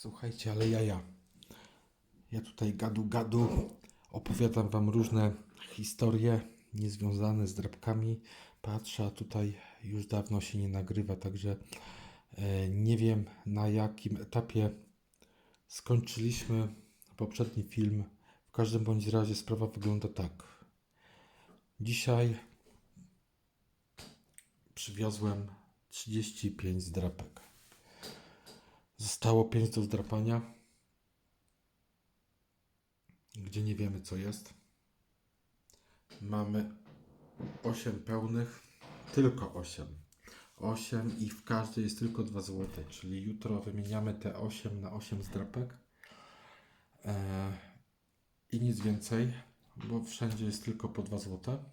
Słuchajcie, ale ja, ja. Tutaj gadu gadu opowiadam wam różne historie niezwiązane z drapkami. Patrzę, a tutaj już dawno się nie nagrywa, także e, nie wiem na jakim etapie skończyliśmy poprzedni film. W każdym bądź razie sprawa wygląda tak. Dzisiaj przywiozłem 35 zdrapek. Zostało 5 do zdrapania, gdzie nie wiemy co jest. Mamy 8 pełnych, tylko 8. 8 i w każdej jest tylko 2 złote, czyli jutro wymieniamy te 8 na 8 zdrapek. E, I nic więcej, bo wszędzie jest tylko po 2 złote.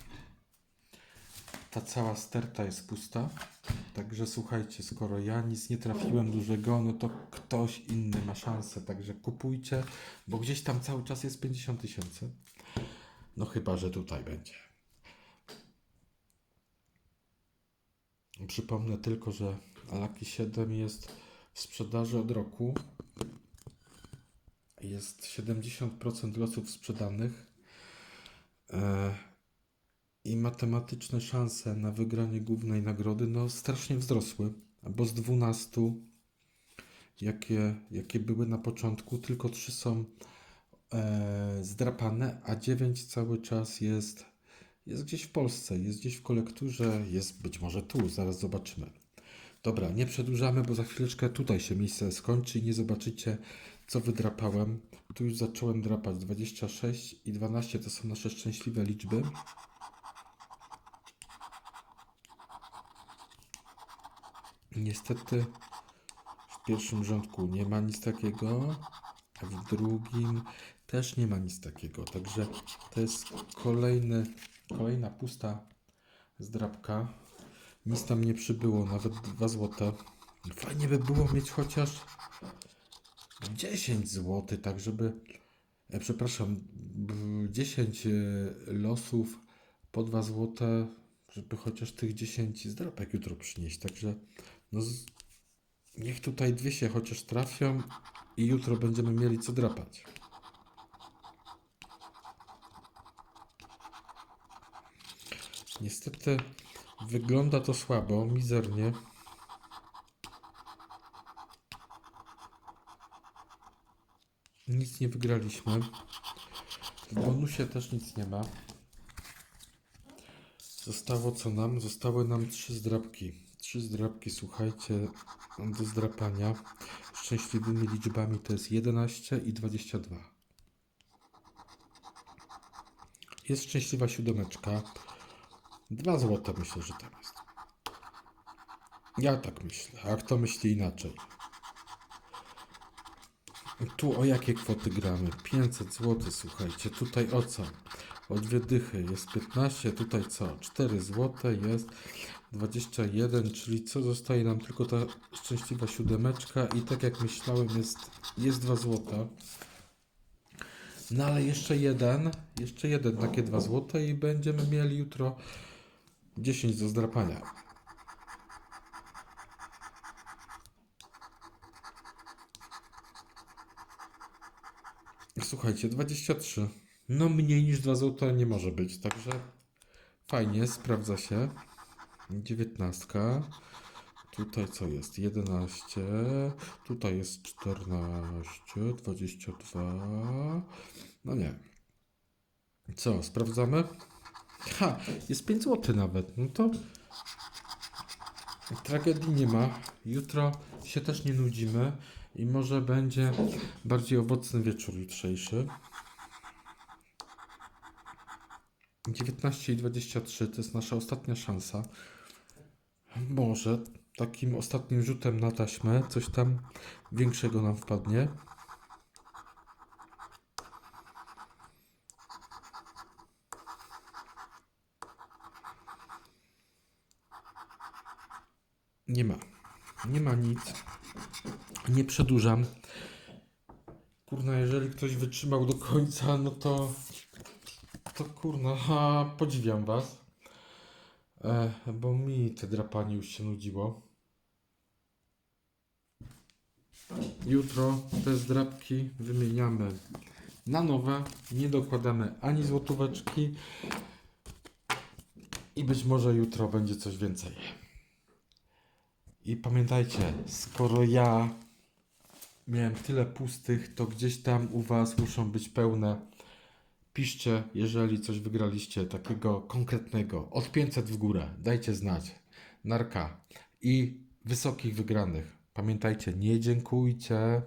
Ta cała sterta jest pusta. Także słuchajcie, skoro ja nic nie trafiłem dużego, no to ktoś inny ma szansę. Także kupujcie, bo gdzieś tam cały czas jest 50 tysięcy. No chyba, że tutaj będzie. Przypomnę tylko, że Alaki 7 jest w sprzedaży od roku. Jest 70% losów sprzedanych. E, i matematyczne szanse na wygranie głównej nagrody no strasznie wzrosły, bo z 12 jakie, jakie były na początku, tylko 3 są e, zdrapane, a 9 cały czas jest, jest gdzieś w Polsce, jest gdzieś w kolekturze, jest być może tu, zaraz zobaczymy. Dobra, nie przedłużamy, bo za chwileczkę tutaj się miejsce skończy i nie zobaczycie, co wydrapałem. Tu już zacząłem drapać 26 i 12 to są nasze szczęśliwe liczby. Niestety w pierwszym rządku nie ma nic takiego, a w drugim też nie ma nic takiego. Także to jest kolejny, kolejna pusta zdrabka. Nic tam nie przybyło, nawet 2 złote. Fajnie by było mieć chociaż 10 zł, tak żeby, e, przepraszam, b- 10 e, losów po 2 złote, żeby chociaż tych 10 zdrapek jutro przynieść. Także no z... niech tutaj dwie się chociaż trafią i jutro będziemy mieli co drapać. Niestety wygląda to słabo, mizernie. Nic nie wygraliśmy. W bonusie też nic nie ma. Zostało co nam? Zostały nam trzy zdrabki. Trzy zdrabki, słuchajcie, do zdrapania. Szczęśliwymi liczbami to jest 11 i 22. Jest szczęśliwa siódemeczka. Dwa złote myślę, że tam jest. Ja tak myślę, a kto myśli inaczej? Tu o jakie kwoty gramy? 500 zł, słuchajcie. Tutaj o co? O dwie dychy jest 15, tutaj co? 4 zł jest 21, czyli co zostaje nam tylko ta szczęśliwa siódemeczka i tak jak myślałem jest, jest 2 zł. No ale jeszcze jeden, jeszcze jeden takie 2 zł i będziemy mieli jutro 10 do zdrapania. Słuchajcie, 23. No mniej niż 2 zł nie może być, także fajnie, sprawdza się. 19. Tutaj co jest? 11. Tutaj jest 14, 22. No nie. Co, sprawdzamy? Ha, jest 5 zł nawet. No to tragedii nie ma. Jutro się też nie nudzimy i może będzie bardziej owocny wieczór jutrzejszy. 19 i 23 to jest nasza ostatnia szansa. Może takim ostatnim rzutem na taśmę coś tam większego nam wpadnie. Nie ma. Nie ma nic. Nie przedłużam. Kurna, jeżeli ktoś wytrzymał do końca, no to to kurna, podziwiam was. E, bo mi te drapanie już się nudziło. Jutro te zdrabki wymieniamy na nowe. Nie dokładamy ani złotóweczki. I być może jutro będzie coś więcej. I pamiętajcie, skoro ja miałem tyle pustych, to gdzieś tam u Was muszą być pełne. Piszcie, jeżeli coś wygraliście takiego konkretnego. Od 500 w górę. Dajcie znać. Narka. I wysokich wygranych. Pamiętajcie, nie dziękujcie.